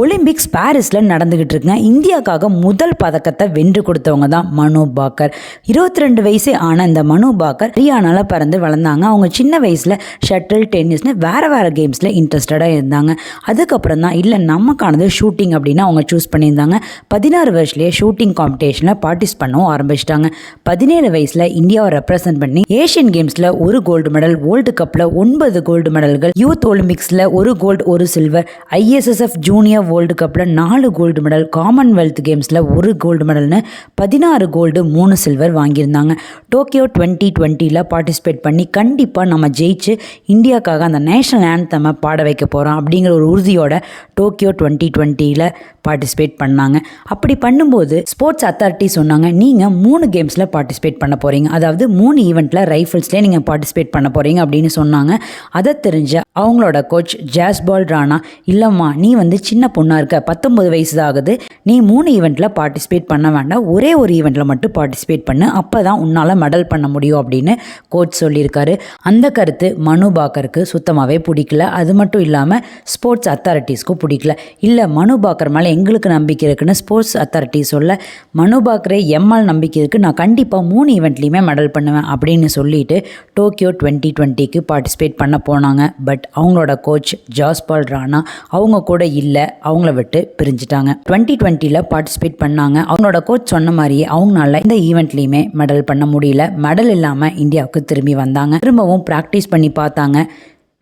Olympics பாரிஸில் நடந்துக்கிட்டு இருக்குங்க. இந்தியாவுக்காக முதல் பதக்கத்தை வென்று கொடுத்தவங்க தான் மனு பாக்கர். இருபத்தி ரெண்டு வயசே ஆன இந்த மனு பாக்கர் ஹரியானாவில் பிறந்து வளர்ந்தாங்க. அவங்க சின்ன வயசில் ஷட்டில் டென்னிஸ்னு வேறு வேறு கேம்ஸில் இன்ட்ரெஸ்டடாக இருந்தாங்க. அதுக்கப்புறம் தான் இல்லை நமக்கானது ஷூட்டிங் அப்படின்னு அவங்க சூஸ் பண்ணியிருந்தாங்க. பதினாறு வயசுலேயே ஷூட்டிங் காம்படிஷனில் பார்ட்டிஸ் பண்ணவும் ஆரம்பிச்சிட்டாங்க. பதினேழு வயசில் இந்தியாவை ரெப்ரசன்ட் பண்ணி ஏஷியன் கேம்ஸில் ஒரு கோல்டு மெடல் வேர்ல்டு கப்பில் ஒன்பது கோல்டு மெடல்கள் யூத் ஒலிம்பிக்ஸில் ஒரு கோல்டு ஒரு சில்வர் ஐஎஸ்எஸ்எஃப் ஜூனியர் வேர்ல்டு கப்பில் நாலு கோல்டு மெடல் காமன்வெல்த் கேம்ஸில் ஒரு கோல்டு மெடல்னு பதினாறு கோல்டு மூணு சில்வர் வாங்கியிருந்தாங்க. டோக்கியோ டுவெண்ட்டி டுவெண்ட்டியில் பார்ட்டிசிபேட் பண்ணி கண்டிப்பாக நம்ம ஜெயிச்சு இந்தியாவுக்காக அந்த நேஷனல் ஆந்தமை பாட வைக்க போகிறோம் அப்படிங்கிற ஒரு உறுதியோட டோக்கியோ டுவெண்ட்டி டுவெண்ட்டியில் பார்ட்டிசிபேட் பண்ணாங்க. அப்படி பண்ணும்போது ஸ்போர்ட்ஸ் அத்தாரிட்டி சொன்னாங்க நீங்கள் மூணு கேம்ஸில் பார்ட்டிசிபேட் பண்ண போகிறீங்க அதாவது மூணு ஈவெண்ட்டில் ரைஃபிள்ஸ்லேயே நீங்கள் பார்ட்டிசிபேட் பண்ண போகிறீங்க அப்படின்னு சொன்னாங்க. அதை தெரிஞ்ச அவங்களோட கோச் ஜாஸ்பால் ராணா இல்லைம்மா நீ வந்து சின்ன பொண்ணாக இருக்க பத்தொம்பது வயசு தான் ஆகுது நீ மூணு ஈவெண்ட்டில் பார்ட்டிசிபேட் பண்ண வேண்டாம். ஒரே ஒரு ஈவெண்ட்டில் மட்டும் பார்ட்டிசிபேட் பண்ணு. அப்போ தான் உன்னால் மெடல் பண்ண முடியும் அப்படின்னு கோச் சொல்லியிருக்காரு. அந்த கருத்து மனு பாக்கருக்கு சுத்தமாகவே பிடிக்கல. அது மட்டும் இல்லாமல் ஸ்போர்ட்ஸ் அத்தாரிட்டிஸ்க்கும் பிடிக்கல. இல்லை மனு பாக்கர் மேலே எங்களுக்கு நம்பிக்கை இருக்குன்னு ஸ்போர்ட்ஸ் அத்தாரிட்டி சொல்ல மனு பாக்கரே எம்மால் நம்பிக்கை இருக்குது நான் கண்டிப்பாக மூணு ஈவெண்ட்லேயுமே மெடல் பண்ணுவேன் அப்படின்னு சொல்லிட்டு டோக்கியோ டுவெண்ட்டி டுவெண்ட்டிக்கு பார்ட்டிசிபேட் பண்ண போனாங்க. பட் அவங்களோட கோச் ஜாஸ்பால் ராணா அவங்க கூட இல்லை. அவங்கள விட்டு பிரிஞ்சுட்டாங்க. டுவெண்ட்டி டுவெண்ட்டியில் பார்ட்டிசிபேட் பண்ணாங்க. அவங்களோட கோச் சொன்ன மாதிரியே அவங்களால இந்த ஈவெண்ட்லையுமே மெடல் பண்ண முடியல. மெடல் இல்லாமல் இந்தியாவுக்கு திரும்பி வந்தாங்க. திரும்பவும் ப்ராக்டிஸ் பண்ணி பார்த்தாங்க.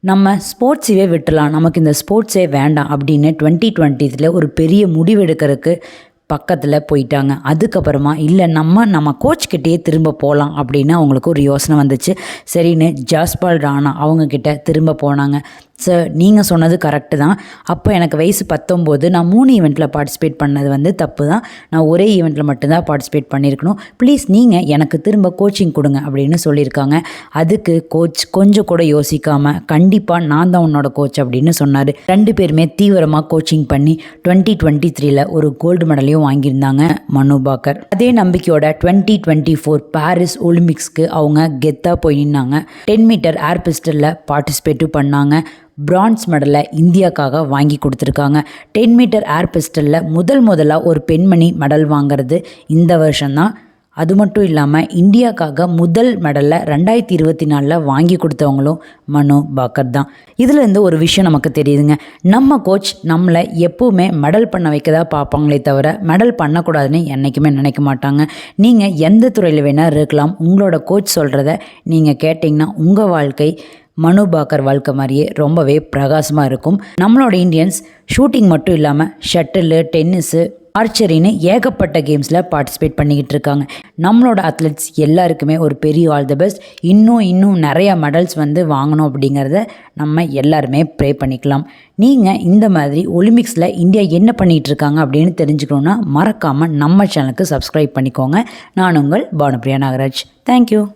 நம்ம ஸ்போர்ட்ஸையே விட்டுலாம் நமக்கு இந்த ஸ்போர்ட்ஸே வேண்டாம் அப்படின்னு டுவெண்ட்டி டுவெண்ட்டியில் ஒரு பெரிய முடிவு எடுக்கிறதுக்கு பக்கத்தில் போயிட்டாங்க. அதுக்கப்புறமா இல்லை நம்ம நம்ம கோச்கிட்டேயே திரும்ப போகலாம் அப்படின்னு அவங்களுக்கு ஒரு யோசனை வந்துச்சு. சரின்னு ஜாஸ்பால் ராணா அவங்கக்கிட்ட திரும்ப போனாங்க. சார் நீங்கள் சொன்னது கரெக்டு தான். அப்போ எனக்கு வயசு பத்தொம்போது நான் மூணு ஈவெண்ட்டில் பார்ட்டிசிபேட் பண்ணது வந்து தப்பு தான். நான் ஒரே ஈவெண்ட்டில் மட்டும்தான் பார்ட்டிசிபேட் பண்ணியிருக்கணும் ப்ளீஸ் நீங்கள் எனக்கு திரும்ப கோச்சிங் கொடுங்க அப்படின்னு சொல்லியிருக்காங்க. அதுக்கு கோச் கொஞ்சம் கூட யோசிக்காமல் கண்டிப்பாக நான் தான் உன்னோட கோச் அப்படின்னு சொன்னார். ரெண்டு பேருமே தீவிரமாக கோச்சிங் பண்ணி டுவெண்ட்டி டுவெண்ட்டி த்ரீல ஒரு கோல்டு மெடலையும் வாங்கியிருந்தாங்க மனு பாக்கர். அதே நம்பிக்கையோட டுவெண்ட்டி டுவெண்ட்டி ஃபோர் பாரிஸ் ஒலிம்பிக்ஸ்க்கு அவங்க கெத்தாக போய் நின்னாங்க. டென் மீட்டர் ஏர் பிஸ்டலில் பார்ட்டிசிபேட்டும் பண்ணாங்க. பிரான்ஸ் மெடலை இந்தியாக்காக வாங்கி கொடுத்துருக்காங்க. டென் மீட்டர் ஏர் பிஸ்டலில் முதல் முதலாக ஒரு பெண்மணி மெடல் வாங்குறது இந்த வருஷம்தான் அது மட்டும் இல்லாமல் இந்தியாக்காக முதல் மெடலை ரெண்டாயிரத்தி இருபத்தி நாலில் வாங்கி கொடுத்தவங்களும் மனு பாக்கர் தான். இதுலேருந்து ஒரு விஷயம் நமக்கு தெரியுதுங்க. நம்ம கோச் நம்மளை எப்போவுமே மெடல் பண்ண வைக்கதா பார்ப்பாங்களே தவிர மெடல் பண்ணக்கூடாதுன்னு என்றைக்குமே நினைக்க மாட்டாங்க. நீங்கள் எந்த துறையில் வேணால் இருக்கலாம். உங்களோட கோச் சொல்கிறத நீங்கள் கேட்டிங்கன்னா உங்கள் வாழ்க்கை மனு பாக்கர் வாழ்க்கை மாதிரியே ரொம்பவே பிரகாசமாக இருக்கும். நம்மளோட இந்தியன்ஸ் ஷூட்டிங் மட்டும் இல்லாமல் ஷட்டிலு டென்னிஸு ஆர்ச்சரின்னு ஏகப்பட்ட கேம்ஸில் பார்ட்டிசிபேட் பண்ணிக்கிட்டு இருக்காங்க. நம்மளோட அத்லெட்ஸ் எல்லாருக்குமே ஒரு பெரிய ஆல் த பெஸ்ட். இன்னும் இன்னும் நிறையா மெடல்ஸ் வந்து வாங்கணும் அப்படிங்கிறத நம்ம எல்லாருமே ப்ரே பண்ணிக்கலாம். நீங்கள் இந்த மாதிரி ஒலிம்பிக்ஸில் இந்தியா என்ன பண்ணிகிட்டு இருக்காங்க அப்படின்னு தெரிஞ்சுக்கணுன்னா மறக்காமல் நம்ம சேனலுக்கு சப்ஸ்கிரைப் பண்ணிக்கோங்க. நான் உங்கள் பானுப்ரியா நாகராஜ். தேங்க்யூ